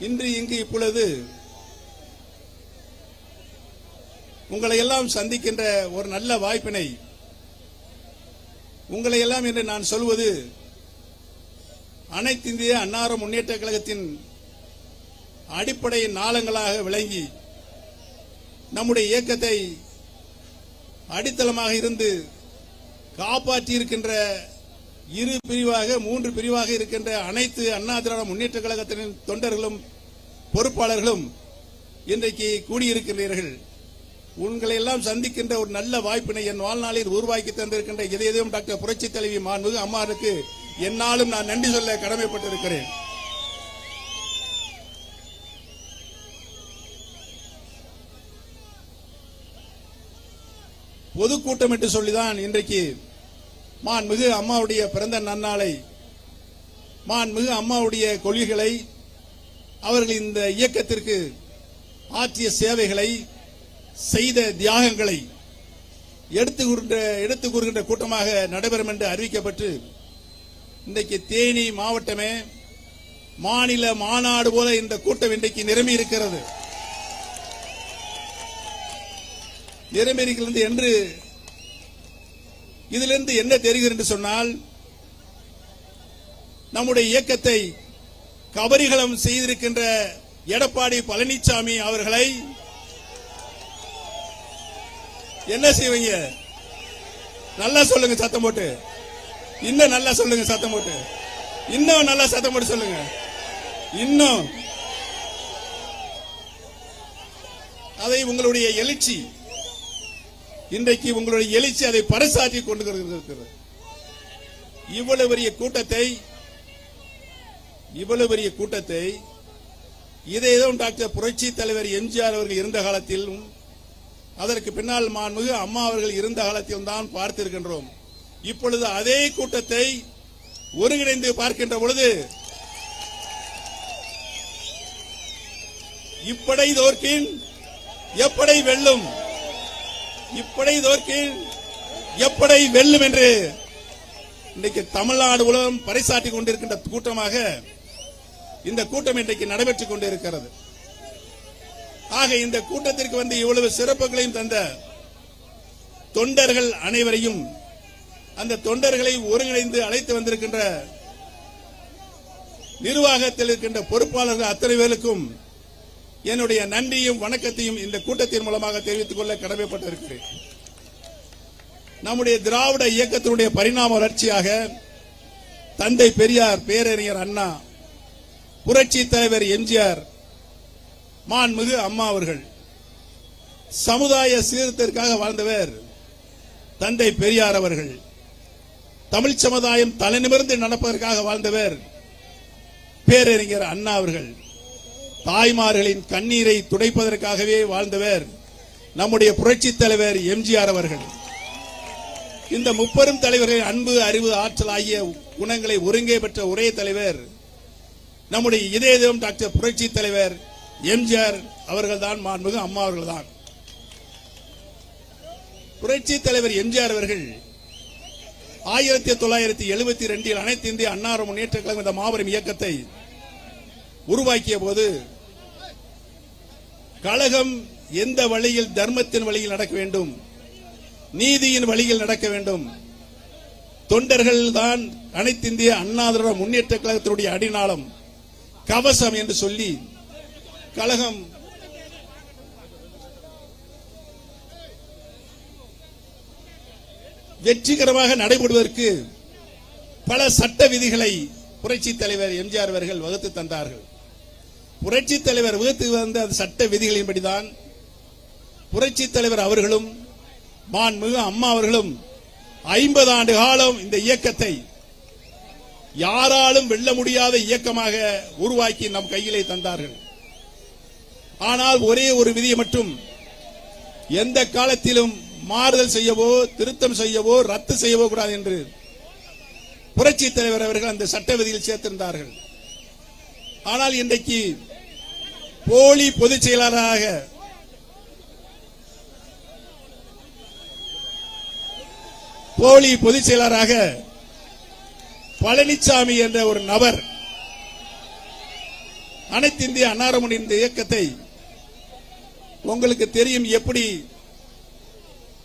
இன்று இங்கு இப்பொழுது உங்களை எல்லாம் சந்திக்கின்ற ஒரு நல்ல வாய்ப்பினை உங்களை எல்லாம் என்று நான் சொல்வது அனைத்து இந்திய அன்னார முன்னேற்ற கழகத்தின் அடிப்படை நாளங்களாக விளங்கி நம்முடைய இயக்கத்தை அடித்தளமாக இருந்து காப்பாற்றி இருக்கின்ற இரு பிரிவாக மூன்று பிரிவாக இருக்கின்ற அனைத்து அண்ணா திராவிட முன்னேற்ற கழகத்தின் தொண்டர்களும் பொறுப்பாளர்களும் இன்றைக்கு கூடியிருக்கின்றீர்கள். உங்களை எல்லாம் சந்திக்கின்ற ஒரு நல்ல வாய்ப்பினை என் வாழ்நாளில் உருவாக்கி தந்திருக்கின்ற இதயம் டாக்டர் புரட்சி தலைவி மாண்புகு அம்மாருக்கு என்னாலும் நான் நன்றி சொல்ல கடமைப்பட்டிருக்கிறேன். பொதுக்கூட்டம் என்று சொல்லிதான் இன்றைக்கு மாண்புமிகு அம்மாவுடைய பிறந்த நன்னாளை மாண்புமிகு அம்மாவுடைய கொள்கைகளை அவர்கள் இந்த இயக்கத்திற்கு ஆற்றிய சேவைகளை செய்த தியாகங்களை எடுத்து கூறுகின்ற எடுத்து கூறுகின்ற கூட்டமாக நடைபெறும் என்று அறிவிக்கப்பட்டு இன்றைக்கு தேனி மாவட்டமே மாநில மாநாடு போல இந்த கூட்டம் இன்றைக்கு நிரம்பி இருக்கிறது நிரம்பி இருக்கிறது என்று இதிலிருந்து என்ன தெரிகிறது என்று சொன்னால் நம்முடைய இயக்கத்தை கபரிகளம் செய்திருக்கின்ற எடப்பாடி பழனிசாமி அவர்களை என்ன செய்வீங்க? நல்லா சொல்லுங்க சத்தம் போட்டு. இன்னும் நல்லா சொல்லுங்க சத்தம் போட்டு. இன்னும் நல்லா சத்தம் போட்டு சொல்லுங்க. இன்னும். அதை உங்களுடைய எழுச்சி இன்றைக்கு உங்களுடைய எழுச்சி அதை பறைசாற்றி கொண்டு இருக்கிறது. இவ்வளவு பெரிய கூட்டத்தை இவ்வளவு பெரிய கூட்டத்தை இதைதான் டாக்டர் புரட்சி தலைவர் எம்ஜிஆர் அவர்கள் இருந்த காலத்திலும் அதற்கு பின்னால் மாண்புமிகு அம்மா அவர்கள் இருந்த காலத்தில் தான் பார்த்திருக்கின்றோம். இப்பொழுது அதே கூட்டத்தை ஒருங்கிணைந்து பார்க்கின்ற பொழுது இப்படை தோற்கின் எப்படை வெல்லும் இப்படை தோற்கின் எப்படை வெல்லும் என்று இன்றைக்கு தமிழ்நாடு உலகம் பறைசாட்டி கொண்டிருக்கின்ற கூட்டமாக இந்த கூட்டம் இன்றைக்கு நடைபெற்றுக் கொண்டிருக்கிறது. ஆக இந்த கூட்டத்திற்கு வந்து இவ்வளவு சிறப்புகளையும் தந்த தொண்டர்கள் அனைவரையும் அந்த தொண்டர்களை ஒருங்கிணைந்து அழைத்து வந்திருக்கின்ற நிர்வாகத்தில் இருக்கின்ற பொறுப்பாளர்கள் அத்தனை பேருக்கும் என்னுடைய நன்றியும் வணக்கத்தையும் இந்த கூட்டத்தின் மூலமாக தெரிவித்துக் கொள்ள கடமைப்பட்டிருக்கிறேன். நம்முடைய திராவிட இயக்கத்தினுடைய பரிணாம வளர்ச்சியாக தந்தை பெரியார் பேரறிஞர் அண்ணா புரட்சி தலைவர் எம்ஜிஆர் மான்மிகு அம்மா அவர்கள் சமுதாய சீர்திருத்திற்காக வாழ்ந்தவர் தந்தை பெரியார் அவர்கள் தமிழ் சமுதாயம் தலைநிமிர்ந்து நடப்பதற்காக வாழ்ந்தவர் பேரறிஞர் அண்ணா அவர்கள். தாய்மார்களின் கண்ணீரை துடைப்பதற்காகவே வாழ்ந்தவர் நம்முடைய புரட்சி தலைவர் எம்ஜிஆர் அவர்கள். இந்த முப்பெரும் தலைவர்களின் அன்பு அறிவு ஆற்றல் ஆகிய குணங்களை ஒருங்கே பெற்ற ஒரே தலைவர் நம்முடைய இதய தினம் டாக்டர் புரட்சி தலைவர் எம்ஜிஆர் அவர்கள் தான் மாண்புமிகு அம்மா அவர்கள் தான் புரட்சி தலைவர் எம்ஜிஆர் அவர்கள் ஆயிரத்தி தொள்ளாயிரத்தி எழுபத்தி ரெண்டில் அனைத்து இந்திய அன்னார முன்னேற்ற கழகம் இந்த மாபெரும் இயக்கத்தை உருவாக்கிய போது கழகம் எந்த வழியில் தர்மத்தின் வழியில் நடக்க வேண்டும்? நீதியின் வழியில் நடக்க வேண்டும்? தொண்டர்கள் தான் அனைத்து இந்திய அண்ணா திராவிட முன்னேற்ற கழகத்தினுடைய அடிநாளம். கவசம் என்று சொல்லி கழகம் வெற்றிகரமாக நடைபெறுவதற்கு பல சட்ட விதிகளை புரட்சி தலைவர் எம்ஜிஆர் அவர்கள் வகுத்து தந்தார்கள். புரட்சி தலைவர் வகுத்து வந்த சட்ட விதிகளின்படிதான் புரட்சி தலைவர் அவர்களும் மாண்புமிகு அம்மா அவர்களும் ஐம்பது ஆண்டு காலம் இந்த இயக்கத்தை யாராலும் வெல்ல முடியாத இயக்கமாக உருவாக்கி நம் கையிலே தந்தார்கள். ஆனால் ஒரே ஒரு விதியை மட்டும் எந்த காலத்திலும் மாறுதல் செய்யவோ திருத்தம் செய்யவோ ரத்து செய்யவோ கூடாது என்று புரட்சி தலைவர் அவர்கள் அந்த சட்ட விதியில் சேர்த்திருந்தார்கள். ஆனால் இன்றைக்கு போலி பொதுச் செயலாளராக போலி பொதுச் செயலாளராக பழனிசாமி என்ற ஒரு நபர் அனைத்து இந்திய அன்னாரமணி இந்த இயக்கத்தை உங்களுக்கு தெரியும் எப்படி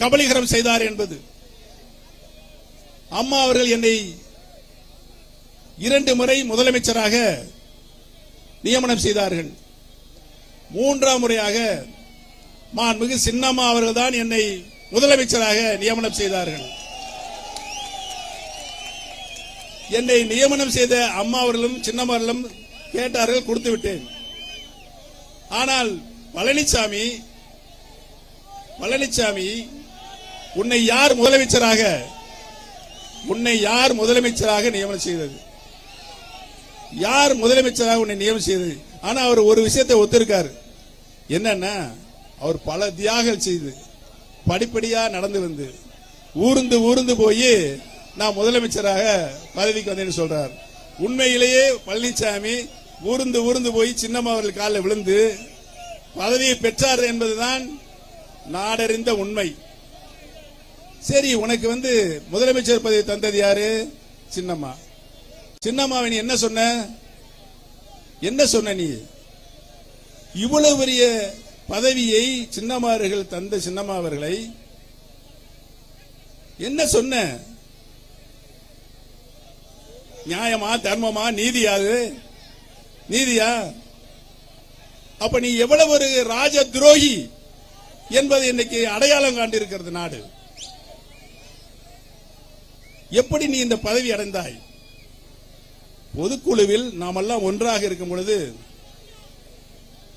கபலீகரம் செய்தார் என்பது. அம்மா அவர்கள் என்னை இரண்டு முறை முதலமைச்சராக நியமனம் செய்தார்கள். மூன்றாம் முறையாக மாண்புமிகு சின்னம்மா அவர்கள் தான் என்னை முதலமைச்சராக நியமனம் செய்தார்கள். என்னை நியமனம் செய்த அம்மா அவர்களும் சின்னம்மாவர்களும் கேட்டார்கள் கொடுத்து விட்டேன். ஆனால் பழனிசாமி பழனிசாமி உன்னை யார் முதலமைச்சராக உன்னை யார் முதலமைச்சராக நியமனம் செய்தது? யார் முதலமைச்சராக உன்னை நியமனம் செய்தது? ஆனா அவர் ஒரு விஷயத்தை ஒத்திருக்காரு. என்னன்னா அவர் பல தியாகம் செய்து படிப்படியா நடந்து வந்து ஊர்ந்து ஊர்ந்து போய் நான் முதலமைச்சராக பதவிக்கு வந்தேன்னு சொல்றார். உண்மையிலேயே பழனிசாமி ஊர்ந்து ஊர்ந்து போய் சின்னம்மா அவர்கள் காலில் விழுந்து பதவியை பெற்றார் என்பதுதான் நாடறிந்த உண்மை. சரி உனக்கு வந்து முதலமைச்சர் பதவி தந்தது யாரு? சின்னம்மா. சின்னம்மாவை நீ என்ன சொன்ன? என்ன சொன்ன நீ? இவ்வளவு பெரிய பதவியை சின்னமார்கள் தந்த சின்னம்மா அவர்களை என்ன சொன்ன? நியாயமா தர்மமா நீதியா அது? நீதியா? அப்ப நீ எவ்வளவு ஒரு ராஜ துரோகி என்பது இன்னைக்கு அடையாளம் காண்டிருக்கிறது நாடு. எப்படி நீ இந்த பதவி அடைந்தாய்? பொதுக்குழுவில் நாமெல்லாம் ஒன்றாக இருக்கும் பொழுது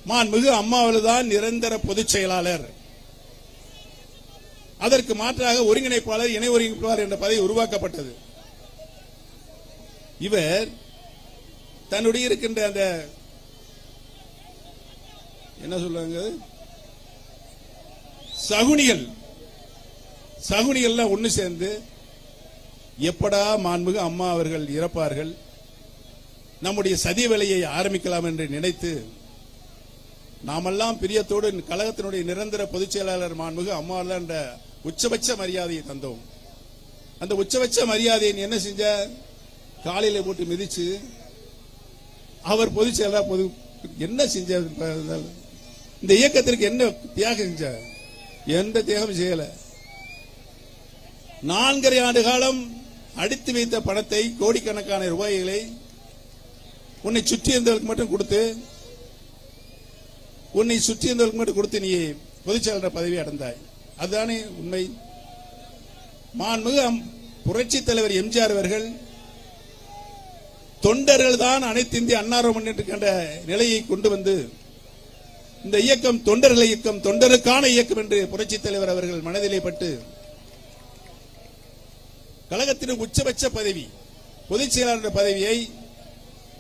மாண்புமிகு அம்மாவில் தான் நிரந்தர பொதுச் செயலாளர். அதற்கு மாற்றாக ஒருங்கிணைப்பாளர் இணை ஒருங்கிணைப்பாளர் என்ற பதவி உருவாக்கப்பட்டது. இவர் தன்னுடைய இருக்கின்ற அந்த என்ன சொல்றாங்க? சகுனிகள் சகுனிகள்லாம் ஒண்ணு சேர்ந்து எப்படா மாண்புமிகு அம்மா அவர்கள் இறப்பார்கள்? நம்முடைய சதி வேலையை ஆரம்பிக்கலாம் என்று நினைத்து நாமெல்லாம் பிரியத்தோடு கழகத்தினுடைய நிரந்தர பொதுச் செயலாளர் மாண்புகு அம்மாவில் என்ற உச்சபட்ச மரியாதையை தந்தோம். அந்த உச்சபட்ச மரியாதையை நீ என்ன செஞ்ச? காலையில போட்டு மிதிச்சு அவர் பொதுச் செயலாளர் பொது என்ன செஞ்ச? இந்த இயக்கத்திற்கு என்ன தியாகம் செஞ்ச? எந்த தியாகம் செய்யல. நான்கரை ஆண்டு காலம் அடித்து வைத்த பணத்தை கோடிக்கணக்கான ரூபாய்களை உன்னை சுற்றி இருந்தவர்களுக்கு மட்டும் கொடுத்து உன்னை சுற்றி இருந்தவர்களுக்கு மட்டும் கொடுத்து நீ பொதுச்செயலாளர் பதவி அடைந்தாய். அதுதானே உண்மை. மாண்புமிகு புரட்சி புரட்சித் தலைவர் எம்ஜிஆர் அவர்கள் தொண்டர்கள் தான் அனைத்து இந்திய அன்னார கண்ட நிலையை கொண்டு வந்து இந்த இயக்கம் தொண்டர்கள் இயக்கம் தொண்டருக்கான இயக்கம் என்று புரட்சித் தலைவர் அவர்கள் மனதிலே பட்டு கழகத்தின் உச்சபட்ச பதவி பொதுச் செயலாளர் பதவியை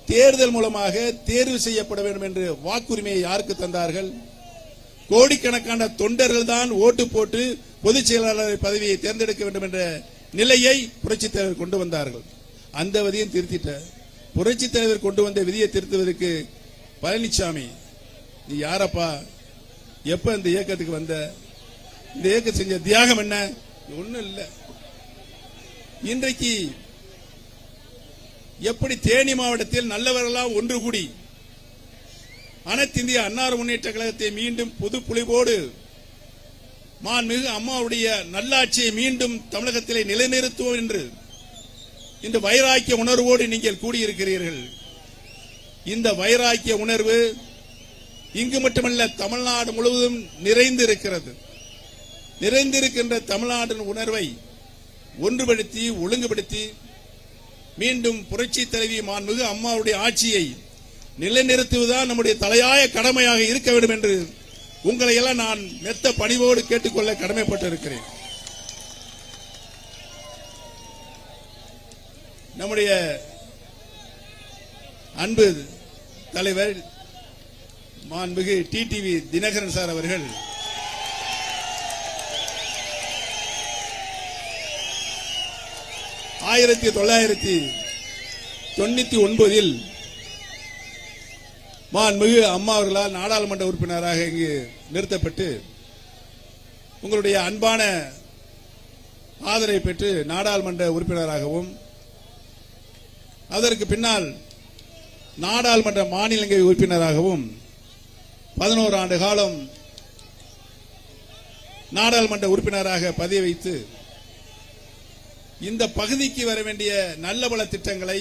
தேர்தல் மூலமாக தேர்வு செய்யப்பட வேண்டும் என்று வாக்குரிமையை யாருக்கு தந்தார்கள்? கோடிக்கணக்கான தொண்டர்கள் தான் ஓட்டு போட்டு பொதுச் செயலாளர் பதவியை தேர்ந்தெடுக்க வேண்டும் என்ற நிலையை புரட்சித் தலைவர் கொண்டு வந்தார்கள். அந்த விதியும் திருத்திட்ட புரட்சித் தலைவர் கொண்டு வந்த விதியை திருத்துவதற்கு பழனிசாமி நீ யாரப்பா? எப்ப இந்த இயக்கத்துக்கு வந்த? இந்த இயக்கம் செஞ்ச தியாகம் என்ன? ஒன்றும் இல்லை. இன்றைக்கு எப்படி தேனி மாவட்டத்தில் நல்லவர்களாம் ஒன்று கூடி அனைத்து இந்திய அன்னார் முன்னேற்ற கழகத்தை மீண்டும் புது புலிவோடு மாண்புமிகு அம்மாவுடைய நல்லாட்சியை மீண்டும் தமிழகத்திலே நிலைநிறுத்துவோம் என்று இந்த வைராக்கிய உணர்வோடு நீங்கள் கூடியிருக்கிறீர்கள். இந்த வைராக்கிய உணர்வு இங்கு மட்டுமல்ல தமிழ்நாடு முழுவதும் நிறைந்திருக்கிறது. நிறைந்திருக்கின்ற தமிழ்நாட்டின் உணர்வை ஒன்றுபடுத்தி ஒழுங்குபடுத்தி மீண்டும் புரட்சி தலைவி மாண்புமிகு அம்மாவுடைய ஆட்சியை நிலைநிறுத்துவதுதான் நம்முடைய தலையாய கடமையாக இருக்க வேண்டும் என்று உங்களை எல்லாம் நான் மெத்த பணிவோடு கேட்டுக்கொள்ள கடமைப்பட்டு இருக்கிறேன் நம்முடைய அன்பு தலைவர் மாண்புமிகு டிடிவி தினகரன் சார் அவர்கள் ஆயிரத்தி தொள்ளாயிரத்தி தொண்ணூத்தி ஒன்பதில் மாண்புமிகு அம்மா அவர்களால் நாடாளுமன்ற உறுப்பினராக இங்கு நிறுத்தப்பட்டு உங்களுடைய அன்பான ஆதரவை பெற்று நாடாளுமன்ற உறுப்பினராகவும் அதற்கு பின்னால் நாடாளுமன்ற மாநிலங்கள் உறுப்பினராகவும் பதினோரு ஆண்டு காலம் நாடாளுமன்ற உறுப்பினராக பதவி வைத்து இந்த பகுதிக்கு வர வேண்டிய நல்ல பல திட்டங்களை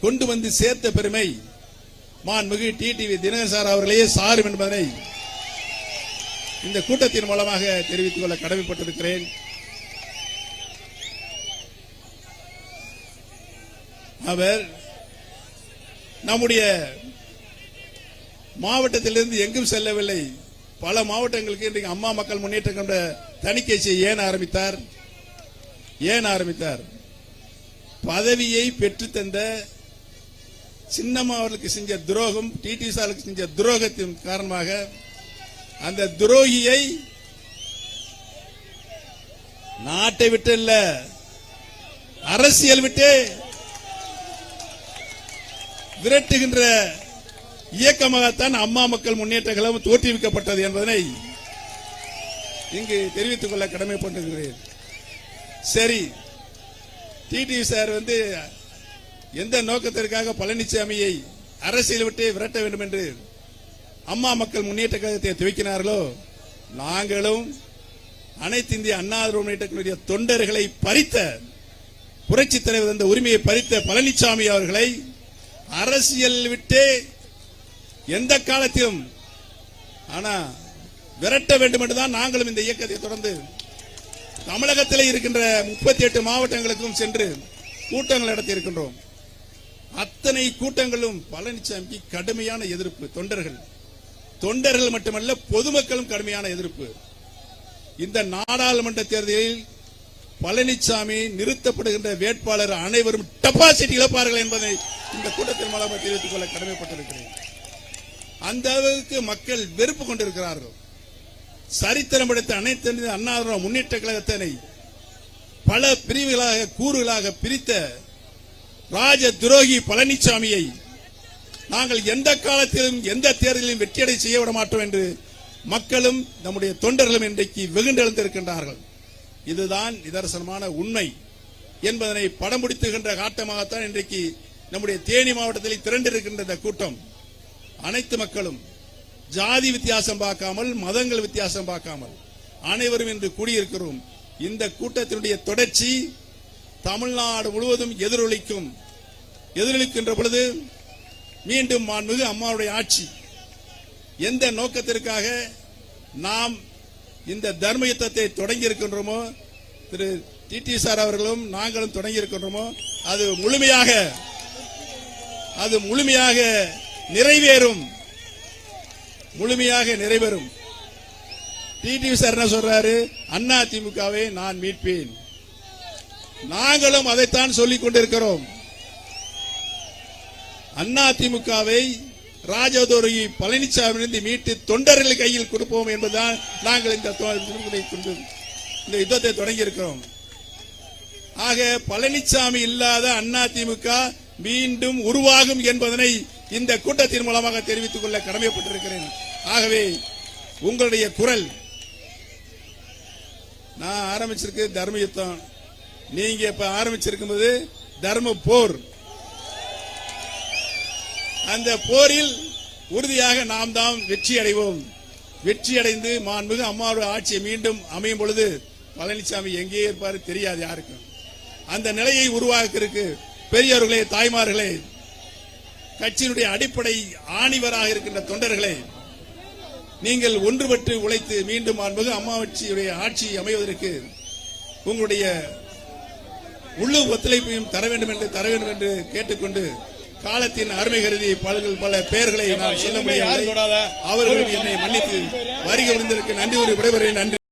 கொண்டு வந்து சேர்த்த பெருமை மாண்புமிகு டிடிவி தினகர் அவர்களையே சாரும் என்பதனை இந்த கூட்டத்தின் மூலமாக தெரிவித்துக் கொள்ள கடமைப்பட்டிருக்கிறேன். அவர் நம்முடைய மாவட்டத்திலிருந்து எங்கும் செல்லவில்லை. பல மாவட்டங்களுக்கு இன்றைக்கு அம்மா மக்கள் முன்னேற்றம் கொண்ட தணிக்கை ஏன் ஆரம்பித்தார்? ஏன் ஆரம்பித்தார்? பதவியை பெற்று தந்த சின்னம்மா அவர்களுக்கு செஞ்ச துரோகம் டிடி சாருக்கு செஞ்ச துரோகத்தின் காரணமாக அந்த துரோகியை நாட்டை விட்டு இல்ல அரசியல் விட்டு விரட்டுகின்ற இயக்கமாகத்தான் அம்மா மக்கள் முன்னேற்ற கழகம் தோற்றுவிக்கப்பட்டது என்பதனை இங்கு தெரிவித்துக் கொள்ள கடமைப்பட்டிருக்கிறேன் சரி. டிடி சார் வந்து எந்த நோக்கத்திற்காக பழனிசாமியை அரசியல் விட்டு விரட்ட வேண்டும் என்று அம்மா மக்கள் முன்னேற்ற கழகத்தை துவக்கினார்களோ நாங்களும் அனைத்து இந்திய அண்ணா முன்னேற்ற தொண்டர்களை பறித்த புரட்சி தலைவர் அந்த உரிமையை பறித்த பழனிசாமி அவர்களை அரசியல் விட்டே எந்த காலத்திலும் ஆனா விரட்ட வேண்டும் என்றுதான் நாங்களும் இந்த இயக்கத்தை தொடர்ந்து தமிழகத்தில் இருக்கின்ற முப்பத்தி எட்டு மாவட்டங்களுக்கும் சென்று கூட்டங்கள் நடத்தி இருக்கின்றோம் அத்தனை கூட்டங்களும் பழனிசாமிக்கு கடுமையான எதிர்ப்பு. தொண்டர்கள். தொண்டர்கள் மட்டுமல்ல பொதுமக்களும் கடுமையான எதிர்ப்பு. இந்த நாடாளுமன்ற தேர்தலில் பழனிசாமி நிறுத்தப்படுகின்ற வேட்பாளர் அனைவரும் டெபாசிட் இழப்பார்கள் என்பதை இந்த கூட்டத்தின் மூலமாக தெரிவித்துக் கொள்ள கடமைப்பட்டிருக்கிறேன். அந்த அளவுக்கு மக்கள் வெறுப்பு கொண்டிருக்கிறார்கள். சரித்திரம் படைத்த அனைத்து இந்திய முன்னேற்ற கழகத்தினை பல பிரிவுகளாக கூறுகளாக பிரித்த ராஜ துரோகி பழனிசாமியை நாங்கள் எந்த காலத்திலும் எந்த தேர்தலிலும் வெற்றியடை செய்ய விட மாட்டோம் என்று மக்களும் நம்முடைய தொண்டர்களும் இன்றைக்கு வெகுண்டெழுந்திருக்கின்றார்கள். இதுதான் நிதர்சனமான உண்மை என்பதனை படம் பிடித்துகின்ற காட்டமாகத்தான் இன்றைக்கு நம்முடைய தேனி மாவட்டத்தில் திரண்டிருக்கின்ற இந்த கூட்டம். அனைத்து மக்களும் ஜாதி வித்தியாசம் பார்க்காமல் மதங்கள் வித்தியாசம் பார்க்காமல் அனைவரும் இன்று கூடியிருக்கிறோம். இந்த கூட்டத்தினுடைய தொடர்ச்சி தமிழ்நாடு முழுவதும் எதிரொலிக்கும். எதிரொலிக்கின்ற பொழுது மீண்டும் மாண்புமிகு அம்மாவுடைய ஆட்சி. எந்த நோக்கத்திற்காக நாம் இந்த தர்ம யுத்தத்தை தொடங்கி இருக்கின்றோமோ திரு டிடி சார் அவர்களும் நாங்களும் தொடங்கி இருக்கின்றோமோ அது முழுமையாக அது முழுமையாக நிறைவேறும். முழுமையாக நிறைவேறும். டிடிவி சார் என்ன சொல்றாரு? அண்ணா திமுகவை நான் மீட்பேன். நாங்களும் அதைத்தான் சொல்லிக் கொண்டிருக்கிறோம். அண்ணா திமுகவை ராஜதுரை பழனிசாமியிலிருந்து மீட்டு தொண்டர்கள் கையில் கொடுப்போம் என்பதுதான் நாங்கள் இந்த கொண்டு இந்த யுத்தத்தை தொடங்கி இருக்கிறோம் ஆக பழனிசாமி இல்லாத அண்ணா திமுக மீண்டும் உருவாகும் என்பதனை இந்த கூட்டத்தின் மூலமாக தெரிவித்துக் கொள்ள கடமைப்பட்டிருக்கிறேன். ஆகவே உங்களுடைய குரல் நான் ஆரம்பிச்சிருக்கு தர்ம யுத்தம். நீங்க இப்ப ஆரம்பிச்சிருக்கும்போது தர்ம போர். அந்த போரில் உறுதியாக நாம் தான் வெற்றி அடைவோம். வெற்றி அடைந்து மாண்புமிகு அம்மாவோட ஆட்சியை மீண்டும் அமையும் பொழுது பழனிசாமி எங்கே இருப்பாரு தெரியாது யாருக்கும். அந்த நிலையை உருவாக்கிருக்கு பெரியவர்களே தாய்மார்களே கட்சியினுடைய அடிப்படை ஆணிவராக இருக்கின்ற தொண்டர்களே நீங்கள் ஒன்றுபட்டு உழைத்து மீண்டும் மாண்புமிகு அம்மாவட்சியுடைய ஆட்சி அமைவதற்கு உங்களுடைய முழு ஒத்துழைப்பையும் தர வேண்டும் என்று தர வேண்டும் என்று கேட்டுக்கொண்டு காலத்தின் அருமை கருதி பல பல பெயர்களை நான் சொல்ல முடியவில்லை. அவர்கள் என்னை மன்னித்து வருகை விருந்திற்கு நன்றி ஒரு விடைபெறுகிறேன். நன்றி.